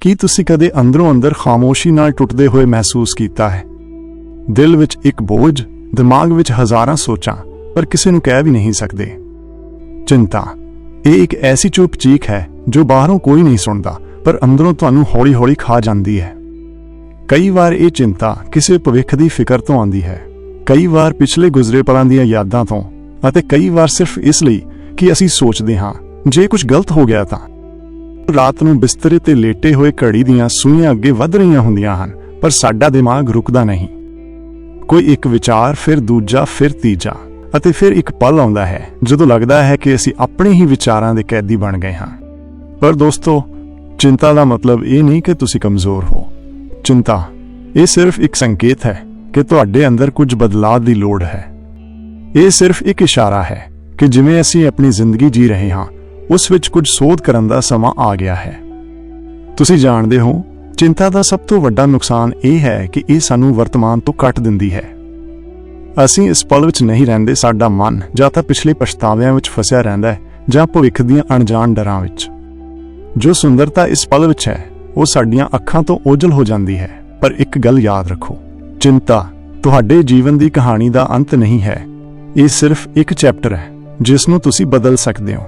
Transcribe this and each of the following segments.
ਕੀ ਤੁਸੀਂ ਕਦੇ ਅੰਦਰੋਂ ਅੰਦਰ ਖਾਮੋਸ਼ੀ ਨਾਲ ਟੁੱਟਦੇ ਹੋਏ ਮਹਿਸੂਸ ਕੀਤਾ ਹੈ? ਦਿਲ ਵਿੱਚ ਇੱਕ ਬੋਝ, ਦਿਮਾਗ ਵਿੱਚ ਹਜ਼ਾਰਾਂ ਸੋਚਾਂ, ਪਰ ਕਿਸੇ ਨੂੰ ਕਹਿ ਵੀ ਨਹੀਂ ਸਕਦੇ। ਚਿੰਤਾ, ਇਹ ਇੱਕ ਐਸੀ ਚੁੱਪ ਚੀਖ ਹੈ ਜੋ ਬਾਹਰੋਂ ਕੋਈ ਨਹੀਂ ਸੁਣਦਾ, ਪਰ ਅੰਦਰੋਂ ਤੁਹਾਨੂੰ ਹੌਲੀ-ਹੌਲੀ ਖਾ ਜਾਂਦੀ ਹੈ। ਕਈ ਵਾਰ ਇਹ ਚਿੰਤਾ ਕਿਸੇ ਭਵਿੱਖ ਦੀ ਫਿਕਰ ਤੋਂ ਆਉਂਦੀ ਹੈ। ਕਈ ਵਾਰ ਪਿਛਲੇ ਗੁਜ਼ਰੇ ਪਲਾਂ ਦੀਆਂ ਯਾਦਾਂ ਤੋਂ, ਅਤੇ ਕਈ ਵਾਰ ਸਿਰਫ ਇਸ ਲਈ ਕਿ ਅਸੀਂ ਸੋਚਦੇ ਹਾਂ, ਜੇ ਕੁਝ ਗਲਤ ਹੋ ਗਿਆ ਤਾਂ। ਰਾਤ ਨੂੰ ਬਿਸਤਰੇ ਤੇ ਲੇਟੇ ਹੋਏ ਘੜੀ ਦੀਆਂ ਸੂਈਆਂ ਅੱਗੇ ਵੱਧ ਰਹੀਆਂ ਹੁੰਦੀਆਂ ਹਨ, ਪਰ ਸਾਡਾ ਦਿਮਾਗ ਰੁਕਦਾ ਨਹੀਂ। ਕੋਈ ਇੱਕ ਵਿਚਾਰ, ਫਿਰ ਦੂਜਾ, ਫਿਰ ਤੀਜਾ, ਅਤੇ ਫਿਰ ਇੱਕ ਪਲ ਆਉਂਦਾ ਹੈ, ਜਦੋਂ ਲੱਗਦਾ ਹੈ ਕਿ ਅਸੀਂ ਆਪਣੇ ਹੀ ਵਿਚਾਰਾਂ ਦੇ ਕੈਦੀ ਬਣ ਗਏ ਹਾਂ। ਪਰ ਦੋਸਤੋ, ਚਿੰਤਾ ਦਾ ਮਤਲਬ ਇਹ ਨਹੀਂ ਕਿ ਤੁਸੀਂ ਕਮਜ਼ੋਰ ਹੋ। ਚਿੰਤਾ, ਇਹ ਸਿਰਫ ਇੱਕ ਸੰਕੇਤ ਹੈ ਕਿ ਤੁਹਾਡੇ ਅੰਦਰ ਕੁਝ ਬਦਲਾਅ ਦੀ ਲੋੜ ਹੈ। ਇਹ ਸਿਰਫ ਇੱਕ ਇਸ਼ਾਰਾ ਹੈ ਕਿ ਜਿਵੇਂ ਅਸੀਂ ਆਪਣੀ ਜ਼ਿੰਦਗੀ ਜੀ ਰਹੇ ਹਾਂ ਉਸ ਵਿੱਚ ਕੁਝ ਸੋਧ ਕਰਨ ਦਾ ਸਮਾਂ ਆ ਗਿਆ ਹੈ। ਤੁਸੀਂ ਜਾਣਦੇ ਹੋ, ਚਿੰਤਾ ਦਾ ਸਭ ਤੋਂ ਵੱਡਾ ਨੁਕਸਾਨ ਇਹ ਹੈ ਕਿ ਇਹ ਸਾਨੂੰ ਵਰਤਮਾਨ ਤੋਂ ਕੱਟ ਦਿੰਦੀ ਹੈ। ਅਸੀਂ ਇਸ ਪਲ ਵਿੱਚ ਨਹੀਂ ਰਹਿੰਦੇ ਸਾਡਾ ਮਨ ਜਾਂ ਤਾਂ ਪਿਛਲੇ ਪਛਤਾਵਿਆਂ ਵਿੱਚ ਫਸਿਆ ਰਹਿੰਦਾ ਹੈ ਜਾਂ ਭਵਿੱਖ ਦੀਆਂ ਅਣਜਾਣ ਡਰਾਂ ਵਿੱਚ। ਜੋ ਸੁੰਦਰਤਾ ਇਸ ਪਲ ਵਿੱਚ ਹੈ, ਉਹ ਸਾਡੀਆਂ ਅੱਖਾਂ ਤੋਂ ਓਝਲ ਹੋ ਜਾਂਦੀ ਹੈ। ਪਰ ਇੱਕ ਗੱਲ ਯਾਦ ਰੱਖੋ, ਚਿੰਤਾ ਤੁਹਾਡੇ ਜੀਵਨ ਦੀ ਕਹਾਣੀ ਦਾ ਅੰਤ ਨਹੀਂ ਹੈ। ਇਹ ਸਿਰਫ ਇੱਕ ਚੈਪਟਰ ਹੈ, ਜਿਸ ਨੂੰ ਤੁਸੀਂ ਬਦਲ ਸਕਦੇ ਹੋ।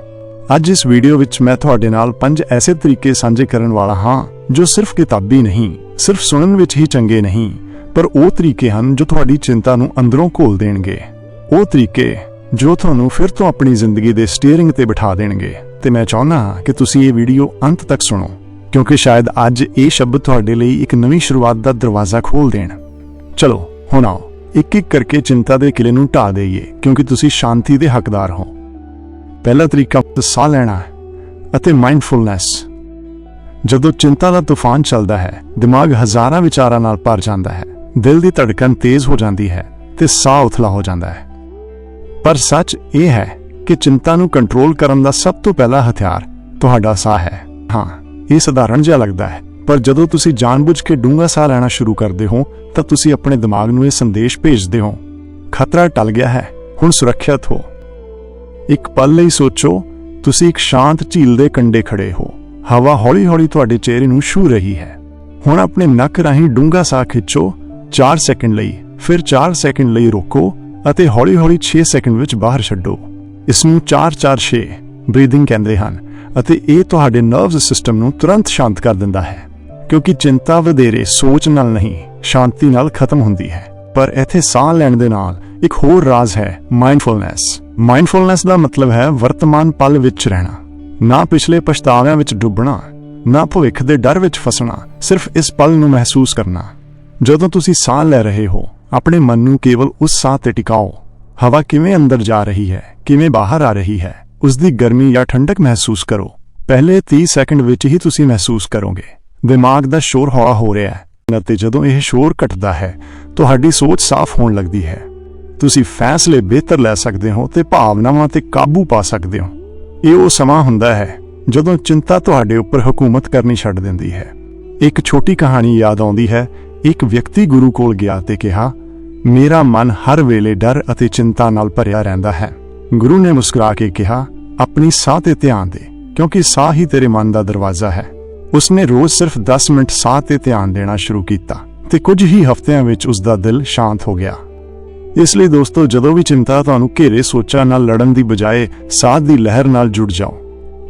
ਅੱਜ ਇਸ ਵੀਡੀਓ ਵਿੱਚ ਮੈਂ ਤੁਹਾਡੇ ਨਾਲ ਪੰਜ ਐਸੇ ਤਰੀਕੇ ਸਾਂਝੇ ਕਰਨ ਵਾਲਾ ਹਾਂ, ਜੋ ਸਿਰਫ ਕਿਤਾਬੀ ਨਹੀਂ, ਸਿਰਫ ਸੁਣਨ ਵਿੱਚ ਹੀ ਚੰਗੇ ਨਹੀਂ, ਪਰ ਉਹ ਤਰੀਕੇ ਹਨ ਜੋ ਤੁਹਾਡੀ ਚਿੰਤਾ ਨੂੰ ਅੰਦਰੋਂ ਘੋਲ ਦੇਣਗੇ। ਉਹ ਤਰੀਕੇ ਜੋ ਤੁਹਾਨੂੰ ਫਿਰ ਤੋਂ ਆਪਣੀ ਜ਼ਿੰਦਗੀ ਦੇ ਸਟੀਅਰਿੰਗ ਤੇ ਬਿਠਾ ਦੇਣਗੇ। ਤੇ ਮੈਂ ਚਾਹੁੰਦਾ ਹਾਂ ਕਿ ਤੁਸੀਂ ਇਹ ਵੀਡੀਓ ਅੰਤ ਤੱਕ ਸੁਣੋ, ਕਿਉਂਕਿ ਸ਼ਾਇਦ ਅੱਜ ਇਹ ਸ਼ਬਦ ਤੁਹਾਡੇ ਲਈ ਇੱਕ ਨਵੀਂ ਸ਼ੁਰੂਆਤ ਦਾ ਦਰਵਾਜ਼ਾ ਖੋਲ ਦੇਣ। ਚਲੋ, ਹੁਣ ਆਓ ਇੱਕ ਇੱਕ ਕਰਕੇ ਚਿੰਤਾ ਦੇ ਕਿਲੇ ਨੂੰ ਢਾ ਦੇਈਏ, ਕਿਉਂਕਿ ਤੁਸੀਂ ਸ਼ਾਂਤੀ ਦੇ ਹੱਕਦਾਰ ਹੋ। ਪਹਿਲਾ ਤਰੀਕਾ ਸਾਹ ਲੈਣਾ ਹੈ ਅਤੇ ਮਾਈਂਡਫੁਲਨੈਸ ਜਦੋਂ ਚਿੰਤਾ ਦਾ ਤੂਫਾਨ ਚੱਲਦਾ ਹੈ, ਦਿਮਾਗ ਹਜ਼ਾਰਾਂ ਵਿਚਾਰਾਂ ਨਾਲ ਭਰ ਜਾਂਦਾ ਹੈ। ਦਿਲ ਦੀ ਧੜਕਣ ਤੇਜ਼ ਹੋ ਜਾਂਦੀ ਹੈ ਤੇ ਸਾਹ ਉਥਲਾ ਹੋ ਜਾਂਦਾ ਹੈ। ਪਰ ਸੱਚ ਇਹ ਹੈ ਕਿ ਚਿੰਤਾ ਨੂੰ ਕੰਟਰੋਲ ਕਰਨ ਦਾ ਸਭ ਤੋਂ ਪਹਿਲਾ ਹਥਿਆਰ ਤੁਹਾਡਾ ਸਾਹ ਹੈ। ਹਾਂ ਇਹ ਸਧਾਰਨ ਜਿਹਾ ਲੱਗਦਾ ਹੈ। ਪਰ ਜਦੋਂ ਤੁਸੀਂ ਜਾਣਬੁੱਝ ਕੇ ਡੂੰਘਾ ਸਾਹ ਲੈਣਾ ਸ਼ੁਰੂ ਕਰਦੇ ਹੋ, ਤਾਂ ਤੁਸੀਂ ਆਪਣੇ ਦਿਮਾਗ ਨੂੰ ਇਹ ਸੰਦੇਸ਼ ਭੇਜਦੇ ਹੋ, ਖਤਰਾ ਟਲ ਗਿਆ ਹੈ, ਹੁਣ ਸੁਰੱਖਿਅਤ ਹੋ। ਇੱਕ ਪਲ ਲਈ ਸੋਚੋ, ਤੁਸੀਂ ਇੱਕ ਸ਼ਾਂਤ ਝੀਲ ਦੇ ਕੰਢੇ ਖੜੇ ਹੋ। ਹਵਾ ਹੌਲੀ-ਹੌਲੀ ਤੁਹਾਡੇ ਚਿਹਰੇ ਨੂੰ ਛੂ ਰਹੀ ਹੈ। ਹੁਣ ਆਪਣੇ ਨੱਕ ਰਾਹੀਂ ਡੂੰਘਾ ਸਾਹ ਖਿੱਚੋ 4 ਸੈਕਿੰਡ ਲਈ, ਫਿਰ 4 ਸੈਕਿੰਡ ਲਈ ਰੋਕੋ ਅਤੇ ਹੌਲੀ-ਹੌਲੀ 6 ਸੈਕਿੰਡ ਵਿੱਚ ਬਾਹਰ ਛੱਡੋ। ਇਸ ਨੂੰ 4-4-6 ਬਰੀਥਿੰਗ ਕਹਿੰਦੇ ਹਨ ਅਤੇ ਇਹ ਤੁਹਾਡੇ ਨਰਵਸ ਸਿਸਟਮ ਨੂੰ ਤੁਰੰਤ ਸ਼ਾਂਤ ਕਰ ਦਿੰਦਾ ਹੈ। ਕਿਉਂਕਿ ਚਿੰਤਾ ਵਧੇਰੇ ਸੋਚ ਨਾਲ ਨਹੀਂ, ਸ਼ਾਂਤੀ ਨਾਲ ਖਤਮ ਹੁੰਦੀ ਹੈ। ਪਰ ਇੱਥੇ ਸਾਹ ਲੈਣ ਦੇ ਨਾਲ ਇੱਕ ਹੋਰ ਰਾਜ਼ ਹੈ ਮਾਈਂਡਫੁਲਨੈਸ ਮਾਈਂਡਫੁਲਨੈਸ ਦਾ ਮਤਲਬ ਹੈ ਵਰਤਮਾਨ ਪਲ ਵਿੱਚ ਰਹਿਣਾ। ਨਾ ਪਿਛਲੇ ਪਛਤਾਵਿਆਂ ਵਿੱਚ ਡੁੱਬਣਾ, ਨਾ ਭਵਿੱਖ ਦੇ ਡਰ ਵਿੱਚ ਫਸਣਾ, ਸਿਰਫ ਇਸ ਪਲ ਨੂੰ ਮਹਿਸੂਸ ਕਰਨਾ। ਜਦੋਂ ਤੁਸੀਂ ਸਾਹ ਲੈ ਰਹੇ ਹੋ, ਆਪਣੇ ਮਨ ਨੂੰ ਕੇਵਲ ਉਸ ਸਾਹ ਤੇ ਟਿਕਾਓ। ਹਵਾ ਕਿਵੇਂ ਅੰਦਰ ਜਾ ਰਹੀ ਹੈ, ਕਿਵੇਂ ਬਾਹਰ ਆ ਰਹੀ ਹੈ ਉਸ ਦੀ ਗਰਮੀ ਜਾਂ ਠੰਡਕ ਮਹਿਸੂਸ ਕਰੋ। ਪਹਿਲੇ 30 ਸੈਕਿੰਡ ਵਿੱਚ ਹੀ ਤੁਸੀਂ ਮਹਿਸੂਸ ਕਰੋਗੇ। ਦਿਮਾਗ ਦਾ ਸ਼ੋਰ ਹੌਲਾ ਹੋ ਰਿਹਾ ਹੈ, ਅਤੇ ਜਦੋਂ ਇਹ ਸ਼ੋਰ ਘਟਦਾ ਹੈ, ਤੁਹਾਡੀ ਸੋਚ ਸਾਫ਼ ਹੋਣ ਲੱਗਦੀ ਹੈ। ਤੁਸੀਂ ਫੈਸਲੇ ਬਿਹਤਰ ਲੈ ਸਕਦੇ ਹੋ ਤੇ ਭਾਵਨਾਵਾਂ ਤੇ ਕਾਬੂ ਪਾ ਸਕਦੇ ਹੋ। ਇਹ ਉਹ ਸਮਾਂ ਹੁੰਦਾ ਹੈ ਜਦੋਂ ਚਿੰਤਾ ਤੁਹਾਡੇ ਉੱਪਰ ਹਕੂਮਤ ਕਰਨੀ ਛੱਡ ਦਿੰਦੀ ਹੈ। ਇੱਕ ਛੋਟੀ ਕਹਾਣੀ ਯਾਦ ਆਉਂਦੀ ਹੈ, ਇੱਕ ਵਿਅਕਤੀ ਗੁਰੂ ਕੋਲ ਗਿਆ ਤੇ ਕਿਹਾ, ਮੇਰਾ ਮਨ ਹਰ ਵੇਲੇ ਡਰ ਅਤੇ ਚਿੰਤਾ ਨਾਲ ਭਰਿਆ ਰਹਿੰਦਾ ਹੈ। ਗੁਰੂ ਨੇ ਮੁਸਕਰਾ ਕੇ ਕਿਹਾ, ਆਪਣੀ ਸਾਹ ਤੇ ਧਿਆਨ ਦੇ, ਕਿਉਂਕਿ ਸਾਹ ਹੀ ਤੇਰੇ ਮਨ ਦਾ ਦਰਵਾਜ਼ਾ ਹੈ। ਉਸਨੇ ਰੋਜ਼ ਸਿਰਫ 10 ਮਿੰਟ ਸਾਹ ਤੇ ਧਿਆਨ ਦੇਣਾ ਸ਼ੁਰੂ ਕੀਤਾ ਤੇ ਕੁਝ ਹੀ ਹਫ਼ਤਿਆਂ ਵਿੱਚ ਉਸ ਦਾ ਦਿਲ ਸ਼ਾਂਤ ਹੋ ਗਿਆ। ਇਸ ਲਈ ਦੋਸਤੋ, ਜਦੋਂ ਵੀ ਚਿੰਤਾ ਤੁਹਾਨੂੰ ਘੇਰੇ ਸੋਚਾਂ ਨਾਲ ਲੜਨ ਦੀ ਬਜਾਏ ਸਾਹ ਦੀ ਲਹਿਰ ਨਾਲ ਜੁੜ ਜਾਓ,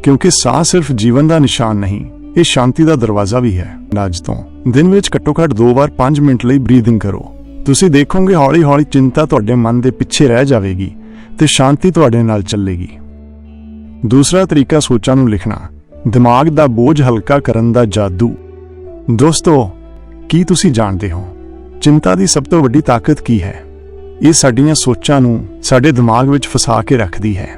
ਕਿਉਂਕਿ ਸਾਹ ਸਿਰਫ ਜੀਵਨ ਦਾ ਨਿਸ਼ਾਨ ਨਹੀਂ, ਇਹ ਸ਼ਾਂਤੀ ਦਾ ਦਰਵਾਜ਼ਾ ਵੀ ਹੈ। ਅੱਜ ਤੋਂ ਦਿਨ ਵਿੱਚ ਘੱਟੋ-ਘੱਟ ਦੋ ਵਾਰ 5 ਮਿੰਟ ਲਈ ਬਰੀਥਿੰਗ ਕਰੋ। ਤੁਸੀਂ ਦੇਖੋਗੇ ਹੌਲੀ-ਹੌਲੀ ਚਿੰਤਾ ਤੁਹਾਡੇ ਮਨ ਦੇ ਪਿੱਛੇ ਰਹਿ ਜਾਵੇਗੀ ਤੇ ਸ਼ਾਂਤੀ ਤੁਹਾਡੇ ਨਾਲ ਚੱਲੇਗੀ। ਦੂਸਰਾ ਤਰੀਕਾ ਸੋਚਾਂ ਨੂੰ ਲਿਖਣਾ, ਦਿਮਾਗ ਦਾ ਬੋਝ ਹਲਕਾ ਕਰਨ ਦਾ ਜਾਦੂ। ਦੋਸਤੋ, ਕੀ ਤੁਸੀਂ ਜਾਣਦੇ ਹੋ, ਚਿੰਤਾ ਦੀ ਸਭ ਤੋਂ ਵੱਡੀ ਤਾਕਤ ਕੀ ਹੈ? ਇਹ ਸਾਡੀਆਂ ਸੋਚਾਂ ਨੂੰ ਸਾਡੇ ਦਿਮਾਗ ਵਿੱਚ ਫਸਾ ਕੇ ਰੱਖਦੀ ਹੈ।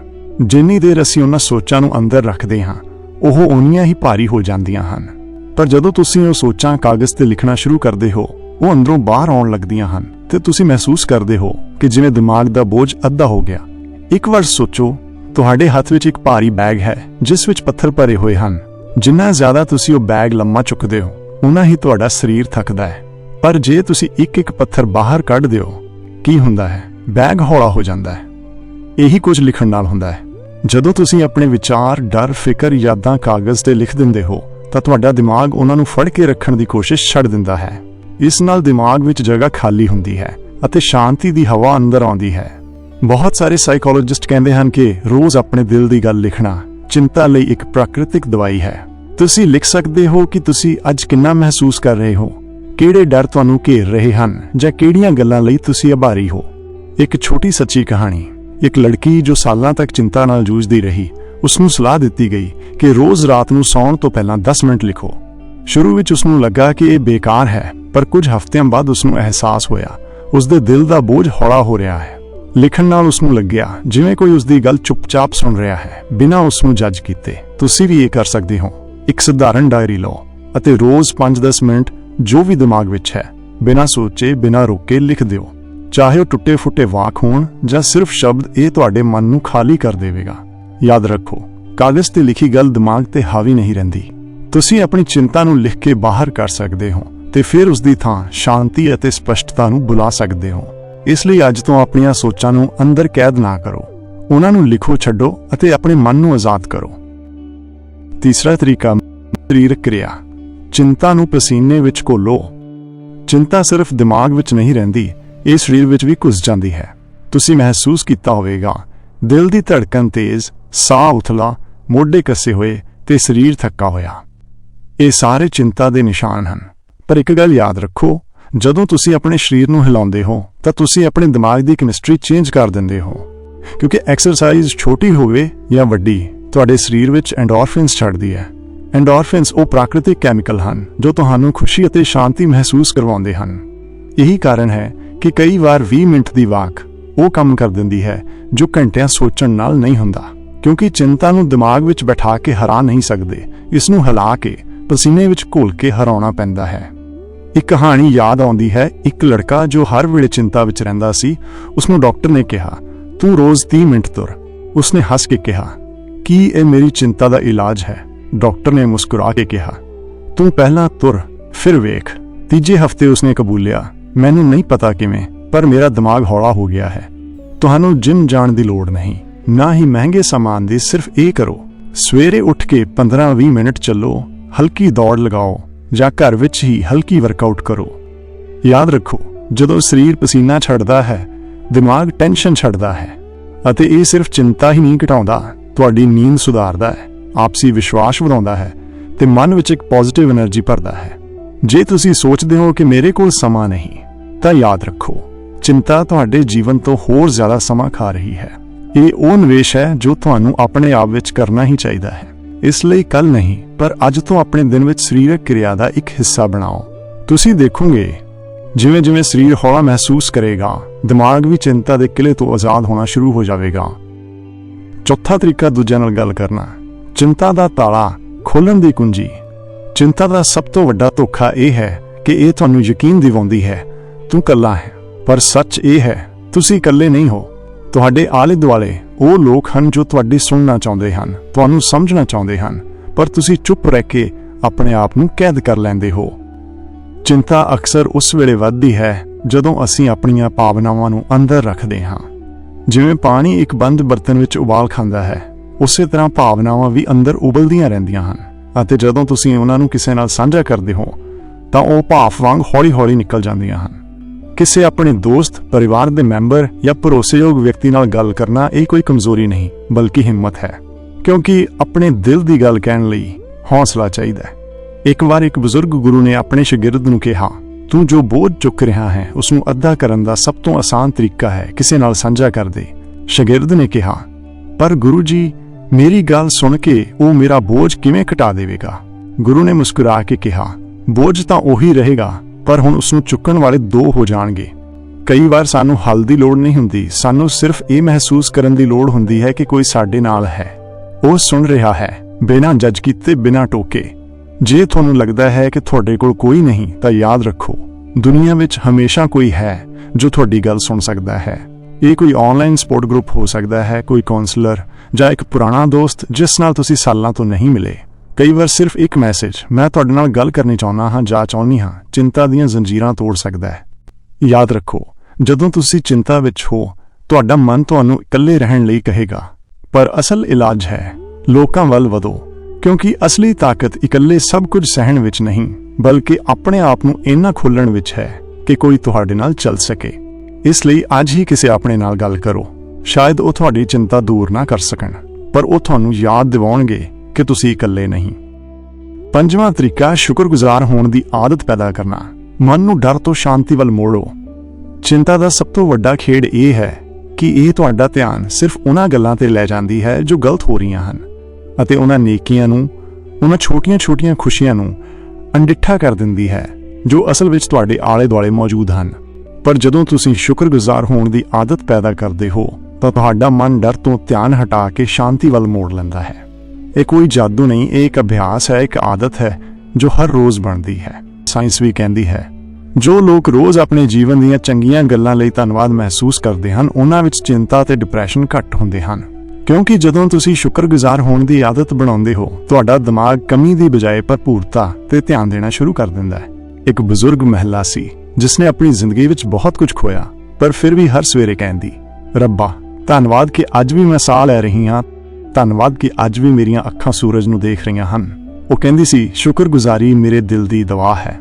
ਜਿੰਨੀ ਦੇਰ ਅਸੀਂ ਉਹਨਾਂ ਸੋਚਾਂ ਨੂੰ ਅੰਦਰ ਰੱਖਦੇ ਹਾਂ, ਉਹ ਓਨੀਆਂ ਹੀ ਭਾਰੀ ਹੋ ਜਾਂਦੀਆਂ ਹਨ। ਪਰ ਜਦੋਂ ਤੁਸੀਂ ਉਹ ਸੋਚਾਂ ਕਾਗਜ਼ ਤੇ ਲਿਖਣਾ ਸ਼ੁਰੂ ਕਰਦੇ ਹੋ, ਉਹ ਅੰਦਰੋਂ ਬਾਹਰ ਆਉਣ ਲੱਗਦੀਆਂ ਹਨ ਤੇ ਤੁਸੀਂ ਮਹਿਸੂਸ ਕਰਦੇ ਹੋ ਕਿ ਜਿਵੇਂ ਦਿਮਾਗ ਦਾ ਬੋਝ ਅੱਧਾ ਹੋ ਗਿਆ। ਇੱਕ ਵਾਰ ਸੋਚੋ, ਤੁਹਾਡੇ ਹੱਥ ਵਿੱਚ ਇੱਕ ਭਾਰੀ ਬੈਗ ਹੈ, ਜਿਸ ਵਿੱਚ ਪੱਥਰ ਭਰੇ ਹੋਏ ਹਨ। ਜਿੰਨਾ ਜ਼ਿਆਦਾ ਤੁਸੀਂ ਉਹ ਬੈਗ ਲੰਮਾ ਚੁੱਕਦੇ ਹੋ ਉਨਾ ਹੀ ਤੁਹਾਡਾ ਸਰੀਰ ਥੱਕਦਾ ਹੈ। ਪਰ ਜੇ ਤੁਸੀਂ ਇੱਕ ਇੱਕ ਪੱਥਰ ਬਾਹਰ ਕੱਢ ਦਿਓ ਕੀ ਹੁੰਦਾ ਹੈ? ਬੈਗ ਹੌਲਾ ਹੋ ਜਾਂਦਾ ਹੈ। ਇਹੀ ਕੁਝ ਲਿਖਣ ਨਾਲ ਹੁੰਦਾ ਹੈ। ਜਦੋਂ ਤੁਸੀਂ ਆਪਣੇ ਵਿਚਾਰ, ਡਰ, ਫਿਕਰ, ਯਾਦਾਂ ਕਾਗਜ਼ ਤੇ ਲਿਖ ਦਿੰਦੇ ਹੋ, ਤਾਂ ਤੁਹਾਡਾ ਦਿਮਾਗ ਉਹਨਾਂ ਨੂੰ ਫੜ ਕੇ ਰੱਖਣ ਦੀ ਕੋਸ਼ਿਸ਼ ਛੱਡ ਦਿੰਦਾ ਹੈ। ਇਸ ਨਾਲ ਦਿਮਾਗ ਵਿੱਚ ਜਗ੍ਹਾ ਖਾਲੀ ਹੁੰਦੀ ਹੈ ਅਤੇ ਸ਼ਾਂਤੀ ਦੀ ਹਵਾ ਅੰਦਰ ਆਉਂਦੀ ਹੈ। ਬਹੁਤ ਸਾਰੇ ਸਾਈਕੋਲੋਜਿਸਟ ਕਹਿੰਦੇ ਹਨ ਕਿ ਰੋਜ਼ ਆਪਣੇ ਦਿਲ ਦੀ ਗੱਲ ਲਿਖਣਾ ਚਿੰਤਾ ਲਈ ਇੱਕ ਪ੍ਰਾਕ੍ਰਿਤਿਕ ਦਵਾਈ ਹੈ। ਤੁਸੀਂ ਲਿਖ ਸਕਦੇ ਹੋ ਕਿ ਤੁਸੀਂ ਅੱਜ ਕਿੰਨਾ ਮਹਿਸੂਸ ਕਰ ਰਹੇ ਹੋ। ਕਿਹੜੇ ਡਰ ਤੁਹਾਨੂੰ ਘੇਰ ਰਹੇ ਹਨ ਜਾਂ ਕਿਹੜੀਆਂ ਗੱਲਾਂ ਲਈ ਤੁਸੀਂ ਆਭਾਰੀ ਹੋ? ਇੱਕ ਛੋਟੀ ਸੱਚੀ ਕਹਾਣੀ, ਇੱਕ ਲੜਕੀ ਜੋ ਸਾਲਾਂ ਤੱਕ ਚਿੰਤਾ ਨਾਲ ਜੂਝਦੀ ਰਹੀ ਉਸ ਨੂੰ ਸਲਾਹ ਦਿੱਤੀ ਗਈ ਕਿ ਰੋਜ਼ ਰਾਤ ਨੂੰ ਸੌਣ ਤੋਂ ਪਹਿਲਾਂ 10 ਮਿੰਟ ਲਿਖੋ। ਸ਼ੁਰੂ ਵਿੱਚ ਉਸ ਨੂੰ ਲੱਗਾ ਕਿ ਇਹ ਬੇਕਾਰ ਹੈ, ਪਰ ਕੁਝ ਹਫ਼ਤਿਆਂ ਬਾਅਦ ਉਸ ਨੂੰ ਅਹਿਸਾਸ ਹੋਇਆ ਉਸ ਦੇ ਦਿਲ ਦਾ ਬੋਝ ਹੌਲਾ ਹੋ ਰਿਹਾ ਹੈ। ਲਿਖਣ ਨਾਲ ਉਸ ਨੂੰ ਲੱਗਿਆ, ਜਿਵੇਂ ਕੋਈ ਉਸ ਦੀ ਗੱਲ ਚੁੱਪਚਾਪ ਸੁਣ ਰਿਹਾ ਹੈ, ਬਿਨਾਂ ਉਸ ਨੂੰ ਜੱਜ ਕੀਤੇ। ਤੁਸੀਂ ਵੀ ਇਹ ਕਰ ਸਕਦੇ ਹੋ। ਇੱਕ ਸਧਾਰਨ ਡਾਇਰੀ ਲਓ ਅਤੇ ਰੋਜ਼ 5-10 ਮਿੰਟ ਜੋ ਵੀ ਦਿਮਾਗ ਵਿੱਚ ਹੈ, ਬਿਨਾਂ ਸੋਚੇ, ਬਿਨਾਂ ਰੋਕੇ ਲਿਖ ਦਿਓ। ਚਾਹੇ ਉਹ ਟੁੱਟੇ ਫੁੱਟੇ ਵਾਕ ਹੋਣ ਜਾਂ ਸਿਰਫ ਸ਼ਬਦ ਇਹ ਤੁਹਾਡੇ ਮਨ ਨੂੰ ਖਾਲੀ ਕਰ ਦੇਵੇਗਾ। ਯਾਦ ਰੱਖੋ, ਕਾਗਜ਼ ਤੇ ਲਿਖੀ ਗੱਲ ਦਿਮਾਗ ਤੇ ਹਾਵੀ ਨਹੀਂ ਰਹਿੰਦੀ। ਤੁਸੀਂ ਆਪਣੀ ਚਿੰਤਾ ਨੂੰ ਲਿਖ ਕੇ ਬਾਹਰ ਕਰ ਸਕਦੇ ਹੋ ਤੇ ਫਿਰ ਉਸ ਦੀ ਥਾਂ ਸ਼ਾਂਤੀ ਅਤੇ ਸਪਸ਼ਟਤਾ ਨੂੰ ਬੁਲਾ ਸਕਦੇ ਹੋ। ਇਸ ਲਈ ਅੱਜ ਤੋਂ ਆਪਣੀਆਂ ਸੋਚਾਂ ਨੂੰ ਅੰਦਰ ਕੈਦ ਨਾ ਕਰੋ। ਉਹਨਾਂ ਨੂੰ ਲਿਖੋ ਛੱਡੋ ਅਤੇ ਆਪਣੇ ਮਨ ਨੂੰ ਆਜ਼ਾਦ ਕਰੋ। ਤੀਸਰਾ ਤਰੀਕਾ, ਸਰੀਰਕ ਕਿਰਿਆ। ਚਿੰਤਾ ਨੂੰ ਪਸੀਨੇ ਵਿੱਚ ਘੋਲੋ। ਚਿੰਤਾ ਸਿਰਫ ਦਿਮਾਗ ਵਿੱਚ ਨਹੀਂ ਰਹਿੰਦੀ, ਇਹ ਸਰੀਰ ਵਿੱਚ ਵੀ ਘੁਸ ਜਾਂਦੀ ਹੈ। ਤੁਸੀਂ ਮਹਿਸੂਸ ਕੀਤਾ ਹੋਵੇਗਾ, ਦਿਲ ਦੀ ਧੜਕਣ ਤੇਜ਼, ਸਾਹ ਉਥਲਾ, ਮੋਢੇ ਕੱਸੇ ਹੋਏ ਤੇ ਸਰੀਰ ਥੱਕਾ ਹੋਇਆ। ਇਹ ਸਾਰੇ ਚਿੰਤਾ ਦੇ ਨਿਸ਼ਾਨ ਹਨ। ਪਰ ਇੱਕ ਗੱਲ ਯਾਦ ਰੱਖੋ, ਜਦੋਂ ਤੁਸੀਂ ਆਪਣੇ ਸਰੀਰ ਨੂੰ ਹਿਲਾਉਂਦੇ ਹੋ, ਤਾਂ ਤੁਸੀਂ ਆਪਣੇ ਦਿਮਾਗ ਦੀ ਕੈਮਿਸਟਰੀ ਚੇਂਜ ਕਰ ਦਿੰਦੇ ਹੋ। ਕਿਉਂਕਿ ਐਕਸਰਸਾਈਜ਼ ਛੋਟੀ ਹੋਵੇ ਜਾਂ ਵੱਡੀ, ਤੁਹਾਡੇ ਸਰੀਰ ਵਿੱਚ ਐਂਡੋਰਫਿਨਸ ਛੱਡਦੀ ਹੈ। ਐਂਡੋਰਫਿਨਸ ਉਹ ਪ੍ਰਾਕ੍ਰਿਤਿਕ ਕੈਮੀਕਲ ਹਨ, ਜੋ ਤੁਹਾਨੂੰ ਖੁਸ਼ੀ ਅਤੇ ਸ਼ਾਂਤੀ ਮਹਿਸੂਸ ਕਰਵਾਉਂਦੇ ਹਨ। ਇਹੀ ਕਾਰਨ ਹੈ ਕਿ ਕਈ ਵਾਰ 20 ਮਿੰਟ ਦੀ ਵਾਕ ਉਹ ਕੰਮ ਕਰ ਦਿੰਦੀ ਹੈ, ਜੋ ਘੰਟਿਆਂ ਸੋਚਣ ਨਾਲ ਨਹੀਂ ਹੁੰਦਾ, ਕਿਉਂਕਿ ਚਿੰਤਾ ਨੂੰ ਦਿਮਾਗ ਵਿੱਚ ਬਿਠਾ ਕੇ ਹਰਾ ਨਹੀਂ ਸਕਦੇ, ਇਸ ਨੂੰ ਹਿਲਾ ਕੇ ਪਸੀਨੇ ਵਿੱਚ ਘੋਲ ਕੇ ਹਰਾਉਣਾ ਪੈਂਦਾ ਹੈ। ਇੱਕ ਕਹਾਣੀ ਯਾਦ ਆਉਂਦੀ ਹੈ, ਇੱਕ ਲੜਕਾ ਜੋ ਹਰ ਵੇਲੇ ਚਿੰਤਾ ਵਿੱਚ ਰਹਿੰਦਾ ਸੀ ਉਸ ਨੂੰ ਡਾਕਟਰ ਨੇ ਕਿਹਾ, ਤੂੰ ਰੋਜ਼ 30 ਮਿੰਟ ਤੁਰ। ਉਸਨੇ ਹੱਸ ਕੇ ਕਿਹਾ, ਕੀ ਇਹ ਮੇਰੀ ਚਿੰਤਾ ਦਾ ਇਲਾਜ ਹੈ? ਡਾਕਟਰ ਨੇ ਮੁਸਕਰਾ ਕੇ ਕਿਹਾ, ਤੂੰ ਪਹਿਲਾਂ ਤੁਰ, ਫਿਰ ਵੇਖ। ਤੀਜੇ ਹਫ਼ਤੇ ਉਸਨੇ ਕਬੂਲਿਆ, ਮੈਨੂੰ ਨਹੀਂ ਪਤਾ ਕਿਵੇਂ, ਪਰ ਮੇਰਾ ਦਿਮਾਗ ਹੌਲਾ ਹੋ ਗਿਆ ਹੈ। ਤੁਹਾਨੂੰ ਜਿਮ ਜਾਣ ਦੀ ਲੋੜ ਨਹੀਂ, ਨਾ ਹੀ ਮਹਿੰਗੇ ਸਾਮਾਨ ਦੀ, ਸਿਰਫ ਇਹ ਕਰੋ। ਸਵੇਰੇ ਉੱਠ ਕੇ 15-20 ਮਿੰਟ ਚੱਲੋ, ਹਲਕੀ ਦੌੜ ਲਗਾਓ, ਜਾਂ ਘਰ ਵਿੱਚ ਹੀ ਹਲਕੀ ਵਰਕਆਊਟ ਕਰੋ। ਯਾਦ ਰੱਖੋ, ਜਦੋਂ ਸਰੀਰ ਪਸੀਨਾ ਛੱਡਦਾ ਹੈ, ਦਿਮਾਗ ਟੈਨਸ਼ਨ ਛੱਡਦਾ ਹੈ, ਅਤੇ ਇਹ ਸਿਰਫ ਚਿੰਤਾ ਹੀ ਨਹੀਂ ਘਟਾਉਂਦਾ, ਤੁਹਾਡੀ ਨੀਂਦ ਸੁਧਾਰਦਾ ਹੈ। ਆਪਸੀ ਵਿਸ਼ਵਾਸ ਵਧਾਉਂਦਾ ਹੈ ਤੇ ਮਨ ਵਿੱਚ ਇੱਕ ਪੋਜ਼ਿਟਿਵ એનર્ਜੀ ਭਰਦਾ ਹੈ। ਜੇ ਤੁਸੀਂ ਸੋਚਦੇ ਹੋ ਕਿ ਮੇਰੇ ਕੋਲ ਸਮਾਂ ਨਹੀਂ, ਤਾਂ ਯਾਦ ਰੱਖੋ, ਚਿੰਤਾ ਤੁਹਾਡੇ ਜੀਵਨ ਤੋਂ ਹੋਰ ਜ਼ਿਆਦਾ ਸਮਾਂ ਖਾ ਰਹੀ ਹੈ। ਇਹ ਉਹ ਨਿਵੇਸ਼ ਹੈ ਜੋ ਤੁਹਾਨੂੰ ਆਪਣੇ ਆਪ ਵਿੱਚ ਕਰਨਾ ਹੀ ਚਾਹੀਦਾ ਹੈ। ਇਸ ਲਈ ਕੱਲ ਨਹੀਂ, ਪਰ ਅੱਜ ਤੋਂ ਆਪਣੇ ਦਿਨ ਵਿੱਚ ਸਰੀਰਕ ਕਿਰਿਆ ਦਾ ਇੱਕ ਹਿੱਸਾ ਬਣਾਓ। ਤੁਸੀਂ ਦੇਖੋਗੇ ਜਿਵੇਂ ਜਿਵੇਂ ਸਰੀਰ ਹੌਲਾ ਮਹਿਸੂਸ ਕਰੇਗਾ, ਦਿਮਾਗ ਵੀ ਚਿੰਤਾ ਦੇ ਕਿਲੇ ਤੋਂ ਆਜ਼ਾਦ ਹੋਣਾ ਸ਼ੁਰੂ ਹੋ ਜਾਵੇਗਾ। ਚੌਥਾ ਤਰੀਕਾ ਦੂਜਿਆਂ ਨਾਲ ਗੱਲ ਕਰਨਾ। ਚਿੰਤਾ ਦਾ ਤਾਲਾ ਖੋਲਣ ਦੀ ਕੁੰਜੀ। ਚਿੰਤਾ ਦਾ ਸਭ ਤੋਂ ਵੱਡਾ ਧੋਖਾ ਇਹ ਹੈ ਕਿ ਇਹ ਤੁਹਾਨੂੰ ਯਕੀਨ ਦਿਵਾਉਂਦੀ ਹੈ, ਤੂੰ ਕੱਲਾ ਹੈ, ਪਰ ਸੱਚ ਇਹ ਹੈ, ਤੁਸੀਂ ਇਕੱਲੇ ਨਹੀਂ ਹੋ। ਤੁਹਾਡੇ ਆਲੇ ਦੁਆਲੇ ਉਹ ਲੋਕ ਹਨ ਜੋ ਤੁਹਾਡੀ ਸੁਣਨਾ ਚਾਹੁੰਦੇ ਹਨ, ਤੁਹਾਨੂੰ ਸਮਝਣਾ ਚਾਹੁੰਦੇ ਹਨ, ਪਰ ਤੁਸੀਂ ਚੁੱਪ ਰਹਿ ਕੇ ਆਪਣੇ ਆਪ ਨੂੰ ਕੈਦ ਕਰ ਲੈਂਦੇ ਹੋ। ਚਿੰਤਾ ਅਕਸਰ ਉਸ ਵੇਲੇ ਵੱਧਦੀ ਹੈ ਜਦੋਂ ਅਸੀਂ ਆਪਣੀਆਂ ਭਾਵਨਾਵਾਂ ਨੂੰ ਅੰਦਰ ਰੱਖਦੇ ਹਾਂ। ਜਿਵੇਂ ਪਾਣੀ ਇੱਕ ਬੰਦ ਬਰਤਨ ਵਿੱਚ ਉਬਾਲ ਖਾਂਦਾ ਹੈ ਉਸੇ ਤਰ੍ਹਾਂ ਭਾਵਨਾਵਾਂ ਵੀ ਅੰਦਰ ਉਬਲਦੀਆਂ ਰਹਿੰਦੀਆਂ ਹਨ ਅਤੇ ਜਦੋਂ ਤੁਸੀਂ ਉਹਨਾਂ ਨੂੰ ਕਿਸੇ ਨਾਲ ਸਾਂਝਾ ਕਰਦੇ ਹੋ, ਤਾਂ ਉਹ ਭਾਫ ਵਾਂਗ ਹੌਲੀ-ਹੌਲੀ ਨਿਕਲ ਜਾਂਦੀਆਂ ਹਨ। ਕਿਸੇ ਆਪਣੇ ਦੋਸਤ, ਪਰਿਵਾਰ ਦੇ ਮੈਂਬਰ ਜਾਂ ਭਰੋਸੇਯੋਗ ਵਿਅਕਤੀ ਨਾਲ ਗੱਲ ਕਰਨਾ ਇਹ ਕੋਈ ਕਮਜ਼ੋਰੀ ਨਹੀਂ, ਬਲਕਿ ਹਿੰਮਤ ਹੈ। ਕਿਉਂਕਿ ਆਪਣੇ ਦਿਲ ਦੀ ਗੱਲ ਕਹਿਣ ਲਈ ਹੌਸਲਾ ਚਾਹੀਦਾ ਹੈ। ਇੱਕ ਵਾਰ ਇੱਕ ਬਜ਼ੁਰਗ ਗੁਰੂ ਨੇ ਆਪਣੇ ਸ਼ਾਗਿਰਦ ਨੂੰ ਕਿਹਾ, ਤੂੰ ਜੋ ਬੋਝ ਚੁੱਕ ਰਿਹਾ ਹੈ, ਉਸ ਨੂੰ ਅੱਧਾ ਕਰਨ ਦਾ ਸਭ ਤੋਂ ਆਸਾਨ ਤਰੀਕਾ ਹੈ, ਕਿਸੇ ਨਾਲ ਸਾਂਝਾ ਕਰ ਦੇ। ਸ਼ਾਗਿਰਦ ਨੇ ਕਿਹਾ, ਪਰ ਗੁਰੂ ਜੀ ਮੇਰੀ ਗੱਲ ਸੁਣ ਕੇ ਉਹ ਮੇਰਾ ਬੋਝ ਕਿਵੇਂ ਘਟਾ ਦੇਵੇਗਾ? ਗੁਰੂ ਨੇ ਮੁਸਕਰਾ ਕੇ ਕਿਹਾ, ਬੋਝ ਤਾਂ ਉਹੀ ਰਹੇਗਾ, ਪਰ ਹੁਣ ਉਸ ਨੂੰ ਚੁੱਕਣ ਵਾਲੇ ਦੋ ਹੋ ਜਾਣਗੇ। ਕਈ ਵਾਰ ਸਾਨੂੰ ਹੱਲ ਦੀ ਲੋੜ ਨਹੀਂ ਹੁੰਦੀ, ਸਾਨੂੰ ਸਿਰਫ ਇਹ ਮਹਿਸੂਸ ਕਰਨ ਦੀ ਲੋੜ ਹੁੰਦੀ ਹੈ ਕਿ ਕੋਈ ਸਾਡੇ ਨਾਲ ਹੈ। ਉਹ ਸੁਣ ਰਿਹਾ ਹੈ, ਬਿਨਾਂ ਜੱਜ ਕੀਤੇ, ਬਿਨਾਂ ਟੋਕੇ। ਜੇ ਤੁਹਾਨੂੰ ਲੱਗਦਾ ਹੈ ਕਿ ਤੁਹਾਡੇ ਕੋਲ ਕੋਈ ਨਹੀਂ, ਤਾਂ ਯਾਦ ਰੱਖੋ, ਦੁਨੀਆ ਵਿੱਚ ਹਮੇਸ਼ਾ ਕੋਈ ਹੈ ਜੋ ਤੁਹਾਡੀ ਗੱਲ ਸੁਣ ਸਕਦਾ ਹੈ। ਇਹ ਕੋਈ ਆਨਲਾਈਨ ਸਪੋਰਟ ਗਰੁੱਪ ਹੋ ਸਕਦਾ ਹੈ, ਕੋਈ ਕਾਉਂਸਲਰ ਜਾਂ ਇੱਕ ਪੁਰਾਣਾ ਦੋਸਤ ਜਿਸ ਨਾਲ ਤੁਸੀਂ ਸਾਲਾਂ ਤੋਂ ਨਹੀਂ ਮਿਲੇ। ਕਈ ਵਾਰ ਸਿਰਫ ਇੱਕ ਮੈਸੇਜ ਮੈਂ ਤੁਹਾਡੇ ਨਾਲ ਗੱਲ ਕਰਨੀ ਚਾਹੁੰਦਾ ਹਾਂ, ਜਾਂ ਚਾਹੁੰਦੀ ਹਾਂ, ਚਿੰਤਾ ਦੀਆਂ ਜ਼ੰਜੀਰਾਂ ਤੋੜ ਸਕਦਾ ਹੈ। ਯਾਦ ਰੱਖੋ, ਜਦੋਂ ਤੁਸੀਂ ਚਿੰਤਾ ਵਿੱਚ ਹੋ, ਤੁਹਾਡਾ ਮਨ ਤੁਹਾਨੂੰ ਇਕੱਲੇ ਰਹਿਣ ਲਈ ਕਹੇਗਾ, ਪਰ ਅਸਲ ਇਲਾਜ ਹੈ, ਲੋਕਾਂ ਵੱਲ ਵਧੋ, ਕਿਉਂਕਿ ਅਸਲੀ ਤਾਕਤ ਇਕੱਲੇ ਸਭ ਕੁਝ ਸਹਿਣ ਵਿੱਚ ਨਹੀਂ, ਬਲਕਿ ਆਪਣੇ ਆਪ ਨੂੰ ਇੰਨਾ ਖੋਲਣ ਵਿੱਚ ਹੈ ਕਿ ਕੋਈ ਤੁਹਾਡੇ ਨਾਲ ਚੱਲ ਸਕੇ। ਇਸ ਲਈ ਅੱਜ ਹੀ ਕਿਸੇ ਆਪਣੇ ਨਾਲ ਗੱਲ ਕਰੋ। ਸ਼ਾਇਦ ਉਹ ਤੁਹਾਡੀ ਚਿੰਤਾ ਦੂਰ ਨਾ ਕਰ ਸਕਣ, ਪਰ ਉਹ ਤੁਹਾਨੂੰ ਯਾਦ ਦਿਵਾਉਣਗੇ ਕਿ ਤੁਸੀਂ ਇਕੱਲੇ ਨਹੀਂ। ਪੰਜਵਾਂ ਤਰੀਕਾ, ਸ਼ੁਕਰਗੁਜ਼ਾਰ ਹੋਣ ਦੀ ਆਦਤ ਪੈਦਾ ਕਰਨਾ। ਮਨ ਨੂੰ ਡਰ ਤੋਂ ਸ਼ਾਂਤੀ ਵੱਲ ਮੋੜੋ। ਚਿੰਤਾ ਦਾ ਸਭ ਤੋਂ ਵੱਡਾ ਖੇਡ ਇਹ ਹੈ ਕਿ ਇਹ ਤੁਹਾਡਾ ਧਿਆਨ ਸਿਰਫ ਉਹਨਾਂ ਗੱਲਾਂ ਤੇ ਲੈ ਜਾਂਦੀ ਹੈ ਜੋ ਗਲਤ ਹੋ ਰਹੀਆਂ ਹਨ ਅਤੇ ਉਹਨਾਂ ਨੇਕੀਆਂ ਨੂੰ, ਉਹਨਾਂ ਛੋਟੀਆਂ-ਛੋਟੀਆਂ ਖੁਸ਼ੀਆਂ ਨੂੰ ਅਣਡਿੱਠਾ ਕਰ ਦਿੰਦੀ ਹੈ ਜੋ ਅਸਲ ਵਿੱਚ ਤੁਹਾਡੇ ਆਲੇ-ਦੁਆਲੇ ਮੌਜੂਦ ਹਨ। ਪਰ ਜਦੋਂ ਤੁਸੀਂ ਸ਼ੁਕਰਗੁਜ਼ਾਰ ਹੋਣ ਦੀ ਆਦਤ ਪੈਦਾ ਕਰਦੇ ਹੋ, ਤਾਂ ਤੁਹਾਡਾ ਮਨ ਡਰ ਤੋਂ ਧਿਆਨ ਹਟਾ ਕੇ ਸ਼ਾਂਤੀ ਵੱਲ ਮੋੜ ਲੈਂਦਾ ਹੈ। ਇਹ ਕੋਈ ਜਾਦੂ ਨਹੀਂ, ਇਹ ਇੱਕ ਅਭਿਆਸ ਹੈ, ਇੱਕ ਆਦਤ ਹੈ, ਜੋ ਹਰ ਰੋਜ਼ ਬਣਦੀ ਹੈ। ਸਾਇੰਸ ਵੀ ਕਹਿੰਦੀ ਹੈ, ਜੋ ਲੋਕ ਰੋਜ਼ ਆਪਣੇ ਜੀਵਨ ਦੀਆਂ ਚੰਗੀਆਂ ਗੱਲਾਂ ਲਈ ਧੰਨਵਾਦ ਮਹਿਸੂਸ ਕਰਦੇ ਹਨ, ਉਹਨਾਂ ਵਿੱਚ ਚਿੰਤਾ ਤੇ ਡਿਪਰੈਸ਼ਨ ਘੱਟ ਹੁੰਦੇ ਹਨ। ਕਿਉਂਕਿ ਜਦੋਂ ਤੁਸੀਂ ਸ਼ੁਕਰਗੁਜ਼ਾਰ ਹੋਣ ਦੀ ਆਦਤ ਬਣਾਉਂਦੇ ਹੋ, ਤੁਹਾਡਾ ਦਿਮਾਗ ਕਮੀ ਦੀ ਬਜਾਏ ਭਰਪੂਰਤਾ ਤੇ ਧਿਆਨ ਦੇਣਾ ਸ਼ੁਰੂ ਕਰ ਦਿੰਦਾ ਹੈ। ਇੱਕ ਬਜ਼ੁਰਗ ਮਹਿਲਾ ਸੀ ਜਿਸਨੇ ਆਪਣੀ ਜ਼ਿੰਦਗੀ ਵਿੱਚ ਬਹੁਤ ਕੁਝ ਖੋਇਆ, ਪਰ ਫਿਰ ਵੀ ਹਰ ਸਵੇਰੇ ਕਹਿੰਦੀ, ਰੱਬਾ, ਧੰਨਵਾਦ ਕਿ ਅੱਜ ਵੀ ਮੈਂ ਸਾਹ ਲੈ ਰਹੀ ਹਾਂ। ਧੰਨਵਾਦ ਕਿ ਅੱਜ ਵੀ ਮੇਰੀਆਂ ਅੱਖਾਂ ਸੂਰਜ ਨੂੰ ਦੇਖ ਰਹੀਆਂ ਹਨ। ਉਹ ਕਹਿੰਦੀ ਸੀ, ਸ਼ੁਕਰਗੁਜ਼ਾਰੀ ਮੇਰੇ ਦਿਲ ਦੀ ਦਵਾ ਹੈ।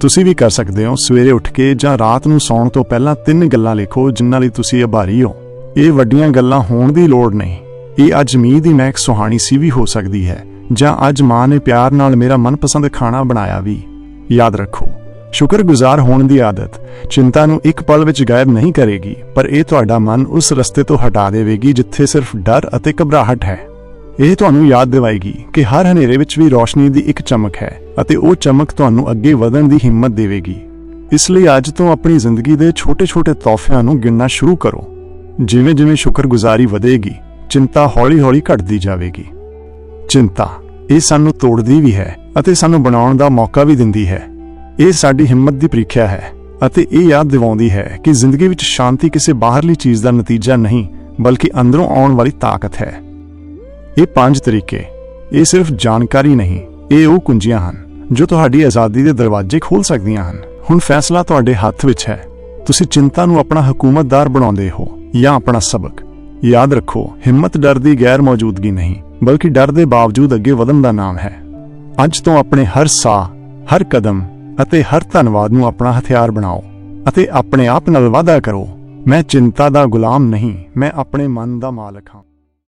ਤੁਸੀਂ ਵੀ ਕਰ ਸਕਦੇ ਹੋ, ਸਵੇਰੇ ਉੱਠ ਕੇ ਜਾਂ ਰਾਤ ਨੂੰ ਸੌਣ ਤੋਂ ਪਹਿਲਾਂ ਤਿੰਨ ਗੱਲਾਂ ਲਿਖੋ, ਜਿਨ੍ਹਾਂ ਲਈ ਤੁਸੀਂ ਆਭਾਰੀ ਹੋ। ਇਹ ਵੱਡੀਆਂ ਗੱਲਾਂ ਹੋਣ ਦੀ ਲੋੜ ਨਹੀਂ। ਇਹ ਅੱਜ ਮੀਂਹ ਦੀ ਮਹਿਕ ਸੁਹਾਣੀ ਸੀ ਵੀ ਹੋ ਸਕਦੀ ਹੈ, ਜਾਂ ਅੱਜ ਮਾਂ ਨੇ ਪਿਆਰ ਨਾਲ ਮੇਰਾ ਮਨਪਸੰਦ ਖਾਣਾ ਬਣਾਇਆ ਵੀ। ਯਾਦ ਰੱਖੋ ਸ਼ੁਕਰਗੁਜ਼ਾਰ ਹੋਣ ਦੀ ਆਦਤ। ਚਿੰਤਾ ਨੂੰ ਇੱਕ ਪਲ ਵਿੱਚ ਗਾਇਬ ਨਹੀਂ ਕਰੇਗੀ, ਪਰ ਇਹ ਤੁਹਾਡਾ ਮਨ ਉਸ ਰਸਤੇ ਤੋਂ ਹਟਾ ਦੇਵੇਗੀ ਜਿੱਥੇ ਸਿਰਫ ਡਰ ਅਤੇ ਘਬਰਾਹਟ ਹੈ। ਇਹ ਤੁਹਾਨੂੰ ਯਾਦ ਦਿਵਾਏਗੀ ਕਿ ਹਰ ਹਨੇਰੇ ਵਿੱਚ ਵੀ ਰੋਸ਼ਨੀ ਦੀ ਇੱਕ ਚਮਕ ਹੈ ਅਤੇ ਉਹ ਚਮਕ ਤੁਹਾਨੂੰ ਅੱਗੇ ਵਧਣ ਦੀ ਹਿੰਮਤ ਦੇਵੇਗੀ। ਇਸ ਲਈ ਅੱਜ ਤੋਂ ਆਪਣੀ ਜ਼ਿੰਦਗੀ ਦੇ ਛੋਟੇ-ਛੋਟੇ ਤੋਹਫਿਆਂ ਨੂੰ ਗਿਣਨਾ ਸ਼ੁਰੂ ਕਰੋ। ਜਿਵੇਂ-ਜਿਵੇਂ ਸ਼ੁਕਰਗੁਜ਼ਾਰੀ ਵਧੇਗੀ, ਚਿੰਤਾ ਹੌਲੀ-ਹੌਲੀ ਘਟਦੀ ਜਾਵੇਗੀ। ਚਿੰਤਾ, ਇਹ ਸਾਨੂੰ ਤੋੜਦੀ ਵੀ ਹੈ ਅਤੇ ਸਾਨੂੰ ਬਣਾਉਣ ਦਾ ਮੌਕਾ ਵੀ ਦਿੰਦੀ ਹੈ। ਇਹ ਸਾਡੀ ਹਿੰਮਤ ਦੀ ਪ੍ਰੀਖਿਆ ਹੈ ਅਤੇ ਇਹ ਯਾਦ ਦਿਵਾਉਂਦੀ ਹੈ ਕਿ ਜ਼ਿੰਦਗੀ ਵਿੱਚ ਸ਼ਾਂਤੀ ਕਿਸੇ ਬਾਹਰਲੀ ਚੀਜ਼ ਦਾ ਨਤੀਜਾ ਨਹੀਂ, ਬਲਕਿ ਅੰਦਰੋਂ ਆਉਣ ਵਾਲੀ ਤਾਕਤ ਹੈ। ਇਹ ਪੰਜ ਤਰੀਕੇ। ਇਹ ਸਿਰਫ ਜਾਣਕਾਰੀ ਨਹੀਂ, ਇਹ ਉਹ ਕੁੰਜੀਆਂ ਹਨ, ਜੋ ਤੁਹਾਡੀ ਆਜ਼ਾਦੀ ਦੇ ਦਰਵਾਜ਼ੇ ਖੋਲ ਸਕਦੀਆਂ ਹਨ। ਹੁਣ ਫੈਸਲਾ ਤੁਹਾਡੇ ਹੱਥ ਵਿੱਚ ਹੈ। ਤੁਸੀਂ ਚਿੰਤਾ ਨੂੰ ਆਪਣਾ ਹਕੂਮਤਦਾਰ ਬਣਾਉਂਦੇ ਹੋ ਜਾਂ ਆਪਣਾ ਸਬਕ। ਯਾਦ ਰੱਖੋ, ਹਿੰਮਤ ਡਰ ਦੀ ਗੈਰ ਮੌਜੂਦਗੀ ਨਹੀਂ, ਬਲਕਿ ਡਰ ਦੇ ਬਾਵਜੂਦ ਅੱਗੇ ਵਧਣ ਦਾ ਨਾਮ ਹੈ। ਅੱਜ ਤੋਂ ਆਪਣੇ ਹਰ ਸਾਹ, ਹਰ ਕਦਮ ਅਤੇ ਹਰ ਧੰਨਵਾਦ ਨੂੰ ਆਪਣਾ ਹਥਿਆਰ ਬਣਾਓ ਅਤੇ ਆਪਣੇ ਆਪ ਨਾਲ ਵਾਅਦਾ ਕਰੋ, ਮੈਂ ਚਿੰਤਾ ਦਾ ਗੁਲਾਮ ਨਹੀਂ, ਮੈਂ ਆਪਣੇ ਮਨ ਦਾ ਮਾਲਕ ਹਾਂ।